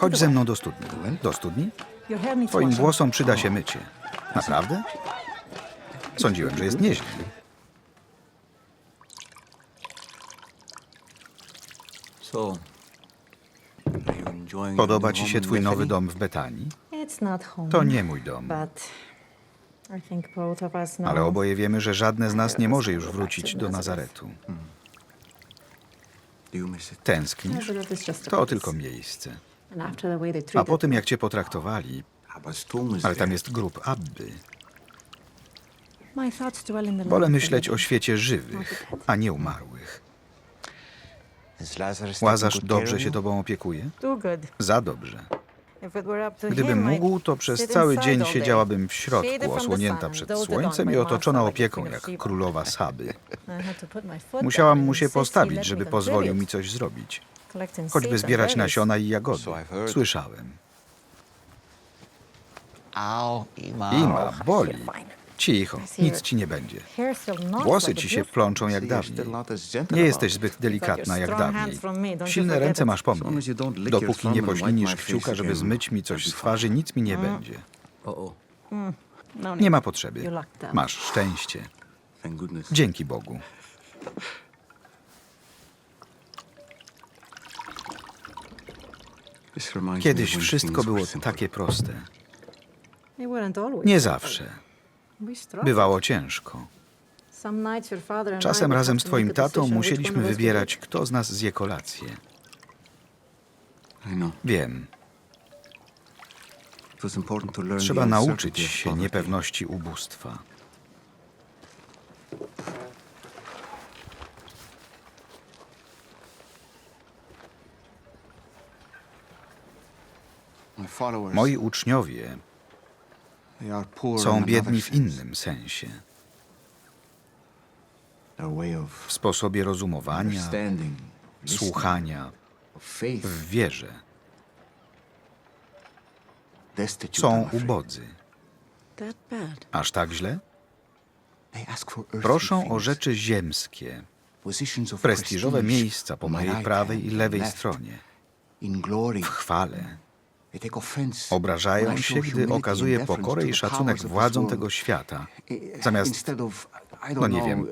Chodź ze mną do studni. Do studni? Twoim włosom przyda się mycie. Naprawdę? Sądziłem, że jest nieźle. Podoba ci się twój nowy dom w Betanii? To nie mój dom. Ale oboje wiemy, że żadne z nas nie może już wrócić do Nazaretu. It? Tęsknisz? A To tylko miejsce. And after the way they A treated po tym, jak cię potraktowali, ale tam jest grób Abby, wolę myśleć the o living. świecie żywych, a nie umarłych. Łazarz dobrze się tobą opiekuje? Za dobrze. Gdybym mógł, to przez cały dzień siedziałabym w środku, osłonięta przed słońcem i otoczona opieką jak królowa Saby. Musiałam mu się postawić, żeby pozwolił mi coś zrobić. Choćby zbierać nasiona i jagody. Słyszałem. Ima, boli. Cicho, nic ci nie będzie. Włosy ci się plączą jak dawniej. Nie jesteś zbyt delikatna jak dawniej. Silne ręce masz po mnie. Dopóki nie poślinisz kciuka, żeby zmyć mi coś z twarzy, nic mi nie będzie. Uh-oh. No Nie ma potrzeby. Masz szczęście. Dzięki Bogu. Kiedyś wszystko było takie proste. Nie zawsze. Bywało ciężko. Czasem razem z to twoim tatą musieliśmy wybierać, kto z nas zje kolację. Wiem, trzeba nauczyć się niepewności ubóstwa. Moi uczniowie są biedni w innym sensie. W sposobie rozumowania, słuchania, w wierze. Są ubodzy. Aż tak źle? Proszą o rzeczy ziemskie, prestiżowe miejsca po mojej prawej i lewej stronie, w chwale. Obrażają się, gdy deference pokorę i szacunek władzom tego świata, zamiast, no nie wiem,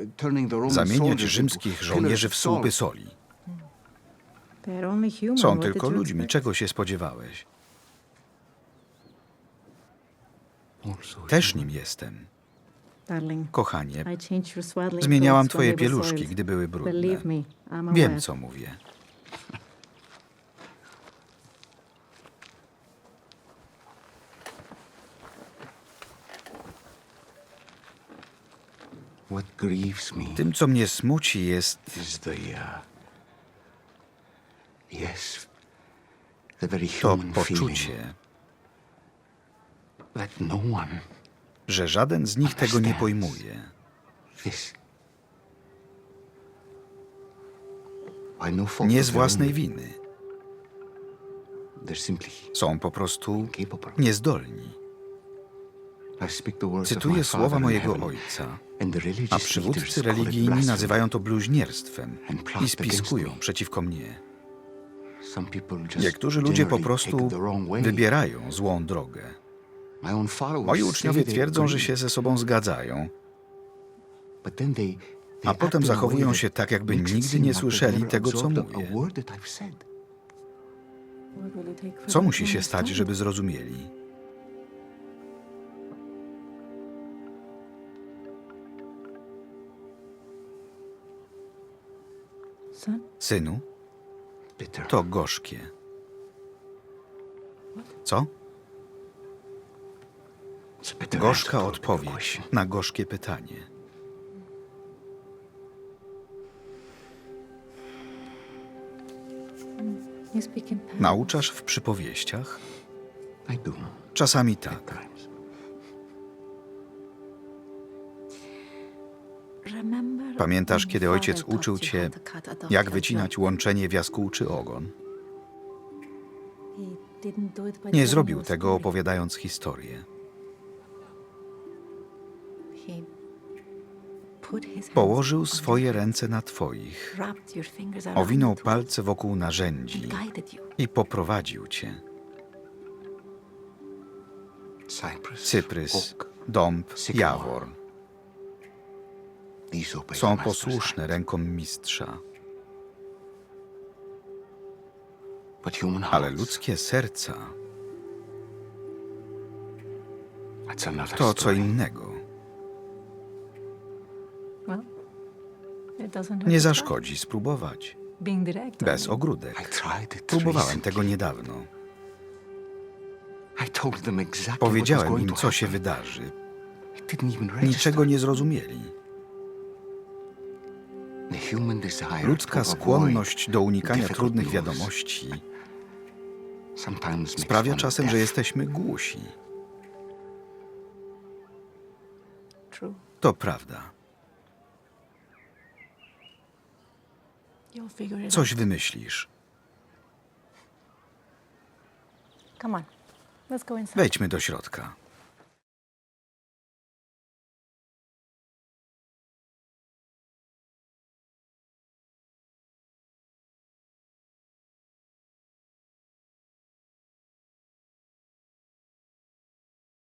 zamieniać rzymskich żołnierzy w słupy soli. Są tylko ludźmi. Czego się spodziewałeś? Też nim jestem. Kochanie, zmieniałam twoje pieluszki, gdy były brudne. Wiem, co mówię. Tym, co mnie smuci, jest uh, to poczucie, no że żaden z nich tego nie pojmuje. Nie z własnej winy. Są po prostu niezdolni. Cytuję słowa mojego ojca, a przywódcy religijni nazywają to bluźnierstwem i spiskują przeciwko mnie. Niektórzy ludzie po prostu wybierają złą drogę. Moi uczniowie twierdzą, że się ze sobą zgadzają, a potem zachowują się tak, jakby nigdy nie słyszeli tego, co mówię. Co musi się stać, żeby zrozumieli? Son, Synu, Bitter. to gorzkie. Co? It's a bitter Gorzka answer to a bitter odpowiedź question. na gorzkie pytanie. you speak in parables. Nauczasz w przypowieściach? I do. Czasami tak. times. Pamiętasz, kiedy ojciec uczył cię, jak wycinać łączenie w czy ogon? Nie zrobił tego opowiadając historię. Położył swoje ręce na Twoich, owinął palce wokół narzędzi i poprowadził Cię. Cyprys, dąb, jawor. Są posłuszne rękom mistrza. Ale ludzkie serca to co innego. Nie zaszkodzi spróbować. Bez ogródek. Próbowałem tego niedawno. Powiedziałem im, co się wydarzy. Niczego nie zrozumieli. Ludzka skłonność do unikania trudnych wiadomości sprawia czasem, że jesteśmy głusi. To prawda. Coś wymyślisz. Wejdźmy do środka.